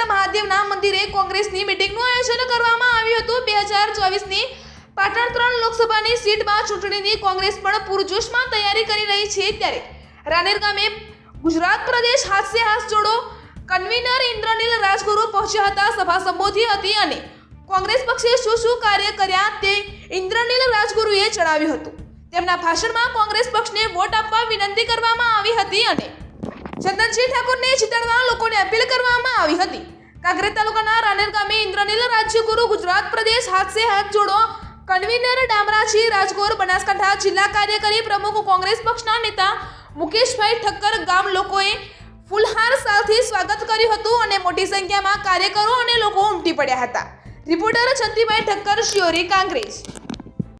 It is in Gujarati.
હરિશંકર મહાદેવના મંદિરે કોંગ્રેસની મિટિંગનું આયોજન કરવામાં આવ્યું હતું. બે હજાર પાટણ ત્રણ લોકસભાની સીટમાં ચૂંટણીની કોંગ્રેસ પણ પૂરજોશમાં તૈયારી કરી રહી છે ત્યારે રાનેર ગામે ગુજરાત પ્રદેશ હાસ્ય હાથ જોડો કન્વીનર ઇન્દ્રનીલ રાજગુરુ પહોંચ્યા હતા. સભા સંબોધી હતી અને કોંગ્રેસ પક્ષે શું શું કાર્ય કર્યા તે ઇન્દ્રનીલ રાજગુરુએ જણાવ્યું હતું. તેમના ભાષણમાં કોંગ્રેસ પક્ષને વોટ આપવા વિનંતી કરવામાં આવી હતી અને ચંદનસિંહ ઠાકોરને જીતાડવા લોકોને અપીલ કરવામાં આવી હતી. કાંકરેજ તાલુકાના રાનેર ગામે ઇન્દ્રનીલ રાજ્યગુરુ ગુજરાત પ્રદેશ હાથસે હાથ જોડો કન્વીનર ડામરાજી રાજગોર બનાસકાંઠા જિલ્લા કાર્યકારી પ્રમુખ કોંગ્રેસ પક્ષના નેતા મુકેશભાઈ ઠક્કર ગામ લોકોએ ફૂલહાર સાથે સ્વાગત કર્યું હતું અને મોટી સંખ્યામાં કાર્યકરો અને લોકો ઉમટી પડ્યા હતા. રિપોર્ટર ચંદીભાઈ ઠક્કર શિયોરી કાંગ્રેસ.